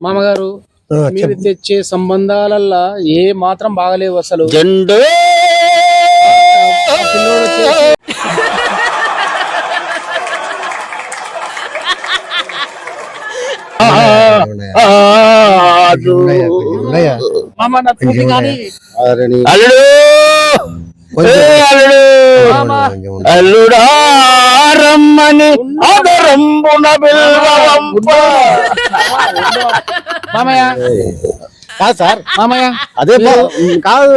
మామగారు మీరు తెచ్చే సంబంధాలల్లా ఏ మాత్రం బాగలేవు అసలు. జెండు? మామ నా కానీ. అల్లుడా! రమ్మని అదరంబున మామయ్య. కాదు సార్. మామయ్య. అదే కాదు.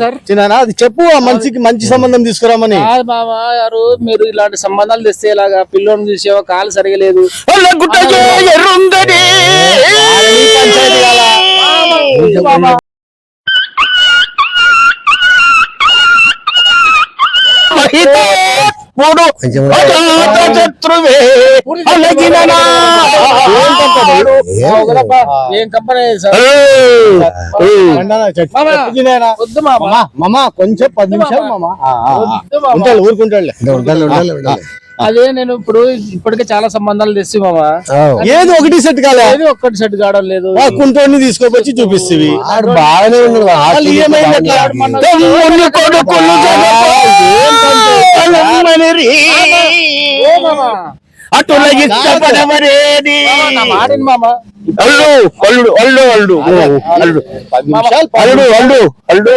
సార్. చిన్న అది చెప్పు ఆ మనిషికి మంచి సంబంధం తీసుకురామని. కాదు మామ గారు మీరు ఇలాంటి సంబంధాలు తెస్తే ఇలాగా పిల్లోని చూసేవా కాలు సరిగా లేదు. గుట్ట ఎరుందని పంచాయతీ మూడు. శత్రువే. అలగిన కొంచెం పది నిమిషాలు మామ. ఉంటాడు ఉండాలి, ఉండాలి, ఉండాలి. అదే నేను ఇప్పుడు ఇప్పటికే చాలా సంబంధాలు తెచ్చి మామ. అవు. ఏది ఒకటి సెట్ కాలే. ఏది ఒక్కటి సెట్ కావడం లేదు. కుంటోని తీసుకొచ్చి చూపిస్తుంది ఆడు బాగానే ఉన్నాడు. ఆ వాళ్ళు ఆస్తి ఏమైంది బాగానే అట్లా? ఉంది. తమ్ముని కొడుకులు జగపమనిరి. ఓ మామ అటుల ఇష్టపడవరేది? మామ, నా మాటిని మామ. అల్లు అల్లుడు అల్లు అల్లుడు. అల్లుడు. అల్లుడు అల్లుడు అల్లుడు.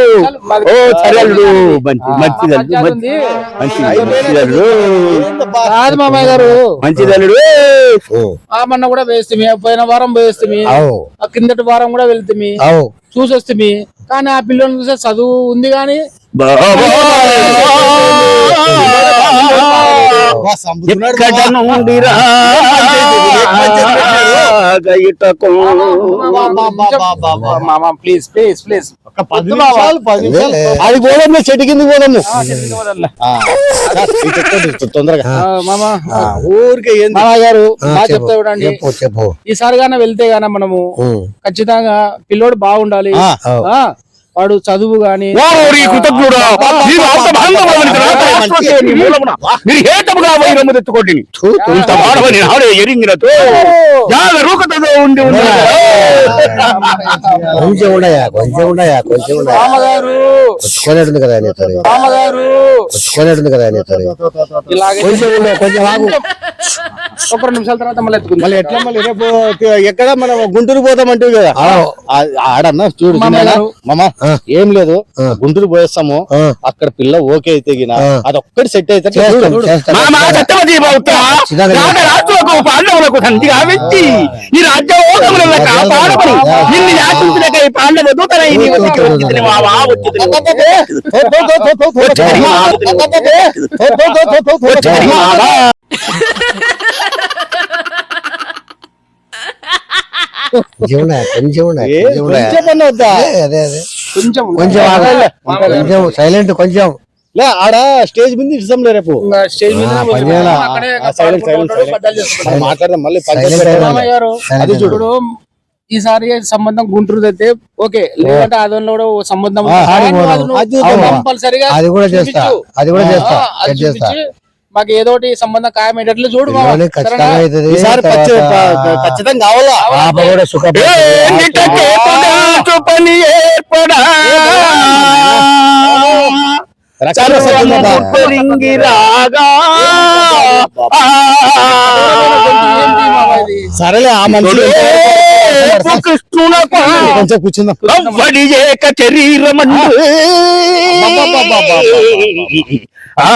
ఓ సరే అల్లుడు. మంచి మంచిది అల్లుడు. మంచి-. మంచిది అల్లుడు. మామయ్య గారు. మంచిది అల్లుడు. మొన్న కూడా వేస్తుంది పోయిన వారం ఆ కిందటి వారం కూడా వెళ్తుంది అవు. చూసి వస్తుంది కానీ ఆ పిల్లల్ని చూసే చదువు ఉంది కానీ ఎక్కడ. నుండి రాగయుటకు మామ ప్లీజ్ ప్లీజ్ ప్లీజ్ ఒక పది నిమిషాలు పది నిమిషాలు అది పోదాము చెట్టు కిందకి పోదాము తొందరగా మామ ఊరికే మామ గారు చెప్పు, చెప్తా చూడండి. చెప్పు చెప్పు. ఈసారి గాన వెళ్తే గాన మనము ఖచ్చితంగా పిల్లోడు బాగుండాలి. వాడు చదువు గాని మీరు హేతముగా వైరము తెచ్చుకోండి. ఇంత వాడవని నాడే ఎరింగినతో యాగ రూకతతో ఉండి ఉన్నదా కొంచెం ఉండయా కొంచెం ఉండయా కొంచెం ఉండయా మామగారు కొచ్చుకోలేడు కదా నీతో కదా నీతో కొంచెం ఉండే కొంచెం ఆగు. ఒక రెండు నిమిషాల తర్వాత మళ్ళీ ఎత్తుకుందాం. మళ్ళీ ఎట్లా మళ్ళీ? రేపు ఎక్కడ మనం గుంటూరు పోతామంటే కదా. ఆ- ఆడన్నా చూడు మామ. ఏం లేదు. గుంటూరు పోయేస్తాము. అక్కడ పిల్ల ఓకే అయితే గిన. అదొక్కటి సెట్ అయితే పాండవులకు ఈ రాజ్యోగముల నిన్ను యాచించినకై పాండవ దూతనై. కొంచెం. కొంచెం సైలెంట్ కొంచెం లే ఆడ స్టేజ్ మీద ఇస్తాంలే రేపు స్టేజ్ మీద మాట్లాడదాం మళ్ళీ అది చూడు. ఈసారి సంబంధం గుంటూరు అయితే ఓకే లేదంటే అదనలో కూడా సంబంధం. కంపల్సరిగా అది కూడా చేస్తా. అది కూడా చేస్తా మాకు ఏదో ఒకటి సంబంధం ఖాయమయ్యేటట్లు చూడు ఖచ్చితంగా కావాలా రాగా? సరేలే ఆ మనిషి కృష్ణునకు కొంచెం కూర్చుందాం. ఏక ఆ.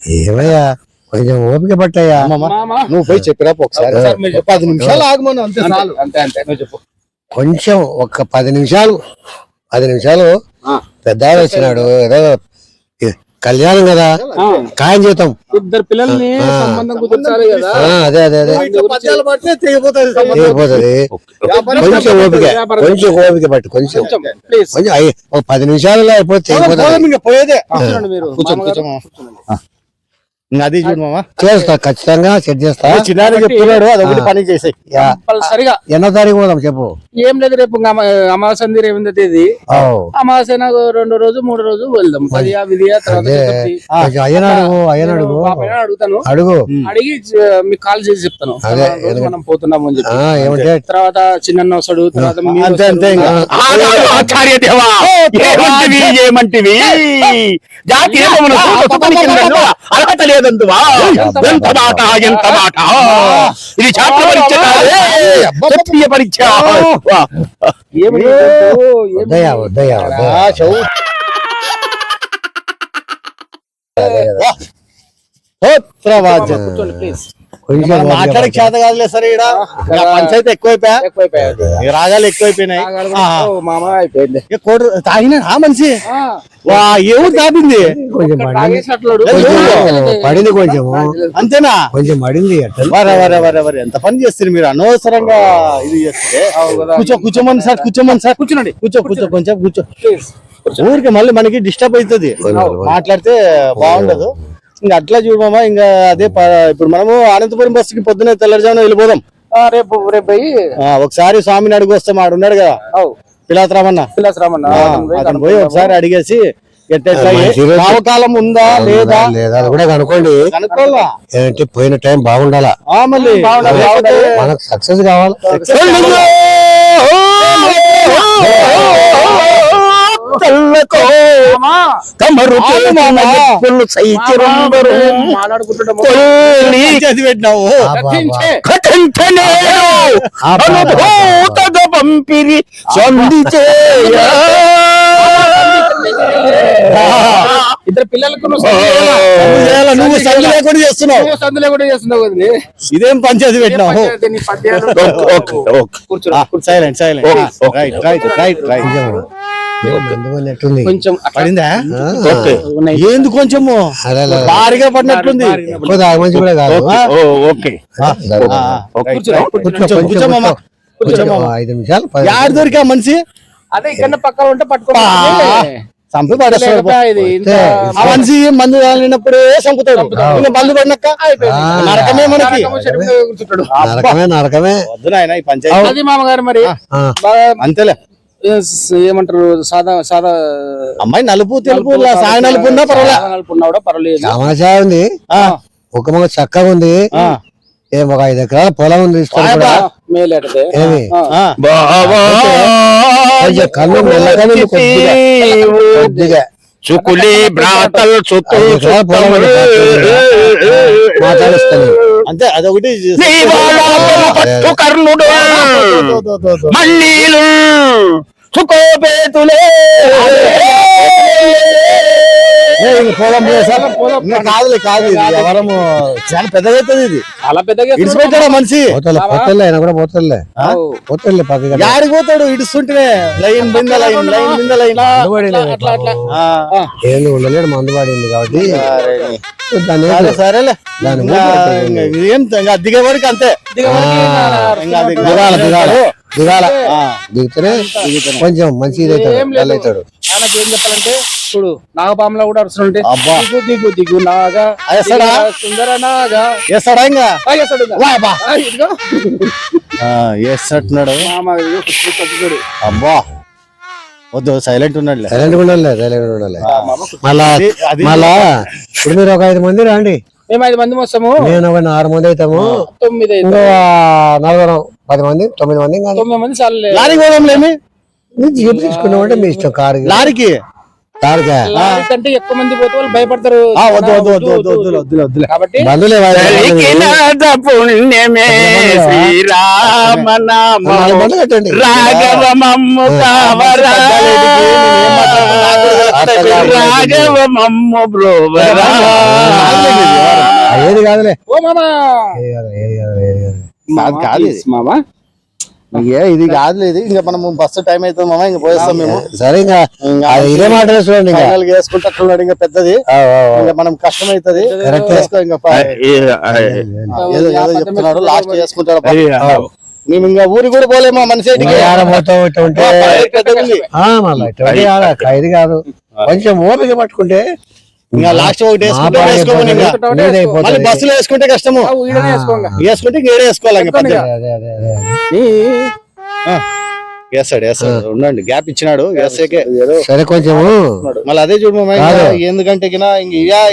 ఏమయ్యా? కొంచెం ఓపిక పట్టయ్యా. నువ్వు పోయి చెప్పిరా ఒకసారి. పది నిమిషాలు ఆగమను అంతే చాలు. అంతే అంతే. నువ్వు చెప్పు. కొంచెం ఒక పది నిమిషాలు పది నిమిషాలు. పెద్ద వచ్చినాడు ఏదో కళ్యాణం కదా? ఖాయం చేద్దాం. ఇద్దరు పిల్లల్ని ఆ. సంబంధం కుదర్చాలి కదా? ఆ, అదే అదే అదే. తెగిపోతుంది. కొంచెం ఓపిక. కొంచెం ఓపిక పట్టు కొంచెం. కొంచెం ఒక పది నిమిషాలలో అయిపోతే పోదాం ఇంకా అది చూడు మామ చేస్తా ఖచ్చితంగా సెట్ చేస్తా చిన్నారి చెప్తున్నాడు అదొకటి పని చేసాయి యా. కంపల్సరిగా ఎన్నో తారీఖు పోదాం చెప్పు ఏం లేదు రేపు అమావాస్య ఉంది రేపు తేదీ అమావాస్య నాకు రెండో రోజు మూడో రోజు వెళ్దాం పదియా విధియా తర్వాత అడుగుతాను అడుగు అడిగి మీకు కాల్ చేసి చెప్తాను మనం పోతున్నాం అని చెప్పి తర్వాత చిన్న వస్తాడు తర్వాత అంతే ఆచార్య దేవా ఏమంటివి ఏమంటివి జాతి అర్హత లేదందువా ఎంత మాట ఎంత మాట ఇది శాస్త్ర పరీక్ష కాదే. క్షత్రియ పరీక్ష ప్లీజ్ మాట్లాడే చేత కాదులే సరే ఈడ. ఇక పంచాయతీ ఎక్కువైపోయా? రాగాలు ఎక్కువైపోయినాయి. మామ అయిపోయింది. కోడి తాగినా మనిషి? ఎవరు తాపింది కొంచెం. కొంచెం పడింది కొంచెము. అంతేనా? కొంచెం అట్ట వరే వరే వరే వరే. ఎంత పని చేస్తారు మీరు? అనవసరంగా ఇది చేస్తే. కూర్చో కూర్చోమని సార్ కూర్చోమని సార్. కూర్చోండి. కూర్చో కూర్చో కొంచెం కూర్చో. ఊరికి మళ్ళీ మనకి డిస్టర్బ్ అవుతుంది. మాట్లాడితే బాగుండదు. ఇంకా అట్లా చూడమా ఇంకా అదే ప- ఇప్పుడు మనము అనంతపురం బస్సుకి పొద్దున్నే తెల్లవారుజామున వెళ్ళిపోదాం రేపు రేపు పోయి ఒకసారి స్వామిని అడిగి వస్తాం ఆడు ఉన్నాడు కదా అవు పిలాతరామన్న పిల్లస్ రామన్న ఆ, అతను పోయి ఒకసారి అడిగేసి ఉందా లేదా లేదా అది కూడా కనుక్కోండి పోయిన టైం బాగుండాలా ఆ, మళ్ళీ లేకపోతే మనకు సక్సెస్ కావాలి మామా, తమరు పెట్టినావు. కథించనేను ఆ బాబా. అనుభూతద పంపిరి సంధి చేయ ఇద్దరు పిల్లలకు నువ్వు సంధి చేయాలా? నువ్వు సంధి లేకుండా చేస్తున్నావు చేస్తున్నావు. ఇదేం పంచాయతీ పెట్టినావు? పంచాయతీ నీ పద్యాలు. ఓకే ఓకే కూర్చో. Silent silent. Right right right కొంచెం పడిందా. ఏంది కొంచెము. భారీగా పడినట్లుంది. ఓకే. ఐదు నిమిషాలు యాడ దొరికా మనిషి? అదే ఇక్కడ పక్కన ఉంటే పట్టుకో చంపి పడేస్తాడు. మనిషి మందు తాగినప్పుడే చంపుతాడు. మందు పడినాక. నరకమే మనకి. నరకము. నరకమే వద్దు నాయన ఈ పంచాయతీ. మామగారు మరి. అంతేలే. ఏమంటారు సాదా సాదా అమ్మాయి నలుపు తెలుపు సాయ నలుపు ఉన్నా పర్వాలే. సాదా నలుపు ఉన్నా కూడా పర్వాలేదు. తమాషా ఉంది. ఆ, ఒక మొగ చక్కగా ఉంది. ఆ, ఏం ఒక ఐదు ఎకరాల పొలం ఉంది మెల్లగా ఉంది కొద్దిగా. చుకులి బ్రాతల్ ఉంది మాట్లాడిస్తాను. అంతే అదొకటి పట్టు చుకోబేతులే ఏ, కాదు ఎవరము చాలా పెద్దగా అవుతుంది ఇది. చాలా పెద్దగా ఇడిచిపెట్టాడా మనిషి? పోతలే పోతలే ఆయన కూడా పోతలే. పోతలే పక్కగా యాడికి పోతాడు? ఇడుస్తుంటేనే. లైన్ బింద లైన్ లైన్ బింద లైన్. అట్లా అట్లా ఆ, ఏంది ఉండలేడు మందు పడింది కాబట్టి. సరేలే. దాని ఏం అంతే. దిగాల దిగాల. దిగాల. ఆ, దిగితేనే కొంచెం మంచిది. అవుతాడు ఆయనకి ఏం చెప్పాలంటే చూడు నాగపాములో కూడా అరుస్తుంటే అబ్బా. దిగు దిగు దిగు నాగా. అయ్యేస్తాడా? దిగు సుందర నాగా. వేస్తాడా ఇంకా. అబ్బా. వద్దు సైలెంట్ ఉన్నాడులే సైలెంట్ ఉండాలి సైలెంట్ ఉండాలి మళ్ళా మళ్ళా ఇప్పుడు మీరు ఒక ఐదు మంది రండి. మేము ఐదు మంది వస్తాము నేను ఒక ఆరు మంది అవుతాము. తొమ్మిది. నలుగురు. పది మంది తొమ్మిది మంది తొమ్మిది మంది చాలు లారీకి పోదాంలేమి జీప్ తీసుకున్నామంటే మీ ఇష్టం కారు లారీకి లారీ కంటే ఎక్కువ మంది పోతే వాళ్ళు భయపడతారు ఆ, వద్దు వద్దు వద్దు వద్దు వద్దు వద్దులే వద్దులే కాబట్టి బంధువులే కలిగినద పుణ్యమే శ్రీరామ నాలుగు నామము బండ్లు కట్టండి రాఘవ మమ్ము కావరా రాఘవ మమ్ము బ్రోవరా ఆ, ఏది కాదులే ఓ మామా ఏది కాదు ఏది కాదు ఏది కాదు కాదు, కాదు ఇది. మామా. ఏ ఇది కాదులే ఇది. ఇంకా మనం బస్సు టైం అవుతుంది మామ ఇంకా పోయేస్తాం మేము. సరే ఇంకా ఇదే మాట చూడండి ఫైనల్ ఇంకా పెద్దది. ఇంకా మనం కష్టం అవుతుంది వేసుకో ఇంకా పా- ఏదో ఏదో చెప్తున్నాడు లాస్ట్ చేసుకుంటాడు. మేము ఇంకా ఊరి కూడా పోలేమా మనిషి కాదు ఇది కాదు. కొంచెం ఓపిక పట్టుకుంటే ఇంకా లాస్ట్ ఒకటి వేసుకుంటే బస్సులో వేసుకుంటే కష్టము. వేసుకుంటే ఏడే వేసుకోవాలి వేస్తాడు వేస్తాడు ఉండండి. గ్యాప్ ఇచ్చినాడు. వేసేకే సరే కొంచెము మళ్ళీ అదే చూడు. ఎందుకంటే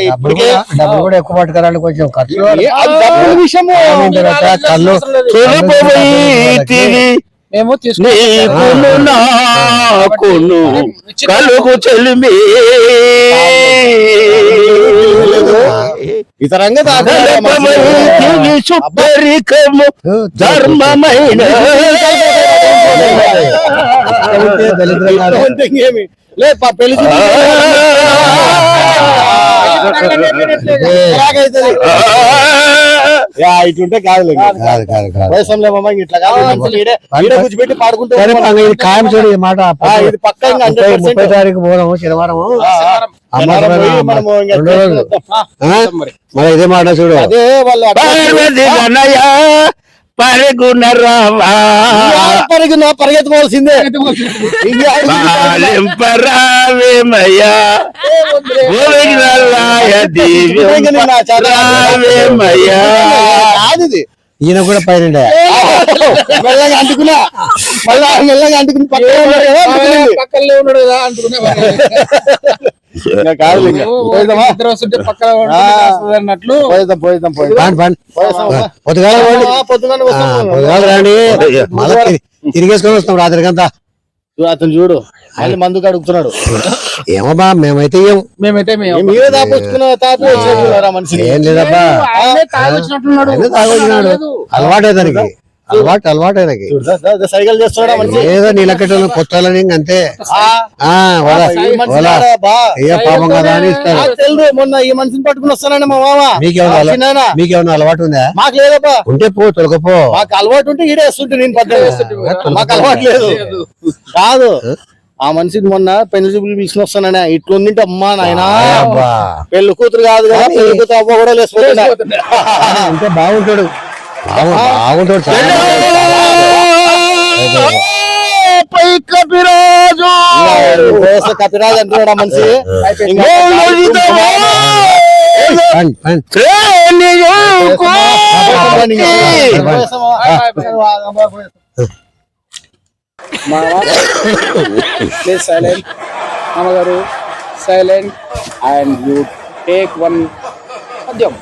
ఇప్పటికే డబ్బులు కూడా ఎక్కువ పట్టుకురాలి కొంచెం ఖర్చు విషయము. కళ్ళు తొలిపోయితివి మేము నాకును కలుగు చెలిమి. ఇతరంగా ధర్మమైన. లేదు పా, పెళ్ళి ఇటుంటే. కాదు వయసంలో ఇట్లా కూర్చోబెట్టి పాడుకుంటూ ఖాయం చూడు ఈ మాట. ఇది పక్కా ఇంకా ముప్పై 100%. ముప్పై తారీఖు పోదాము శనివారం. మరి. ఇదే మాట చూడు. అదే వాళ్ళు పరుగున రావా. పరిగిన గోవిందలాయ దివ్యరావేమయ్యా కాదు ఈయన కూడా పైన మెల్లగా అంటుకున్నా మళ్ళా మెల్లగా అంటుకుని పక్కనే ఉన్నాడు కదా, అంటుకునింది. పక్కనే ఉన్నాడు. కదా అన్నట్లు. పోయిద్దాం పోయిద్దాం? పొద్దుగాల. పొద్దుగాల రండి. మళ్ళా తిరిగేసుకొని వస్తాం రాత్రికంతా అతను చూడు మళ్ళీ మందుకు అడుగుతున్నాడు ఏమో బా మేమైతే ఏం మేమైతే మీరే దాపుచ్చుకున్న తాపి వచ్చినట్టున్నారా మనిషిని. ఏం లేదబ్బా. తాగొచ్చినట్టున్నాడు. అలవాటే దానికి అలవాటు అలవాటే దా, సైకిల్ మనిషి ఏదో నీలకట్టు కొత్తాలని అంతే? అయ్యో పాపం కదా అని తెలుసు మొన్న ఈ మనిషిని పట్టుకుని వస్తానండి మా మామ. మీకేమన్నా మీకేమన్నా అలవాటు ఉందా? మాకు లేదబ్బా. ఉంటే పో తొలగపో. మాకు అలవాటు ఉంటే ఈడే వేస్తుంటే నేను పద్ద మాకు అలవాటు లేదు. కాదు. ఆ? మనిషిని మొన్న పెళ్ళి చూపులు పిలిచిన వస్తాననే ఇట్లుందింటే అమ్మా నాయనా. పెళ్ళి కూతురు కాదు కదా పెళ్ళి కూతురు అవ్వ కూడా ఉంటే బాగుంటాడు. కపిరాజు కపిరాజు అంటున్నాడు మనిషి సైలెంట్ అమ్మగారు silent and you take one మద్యం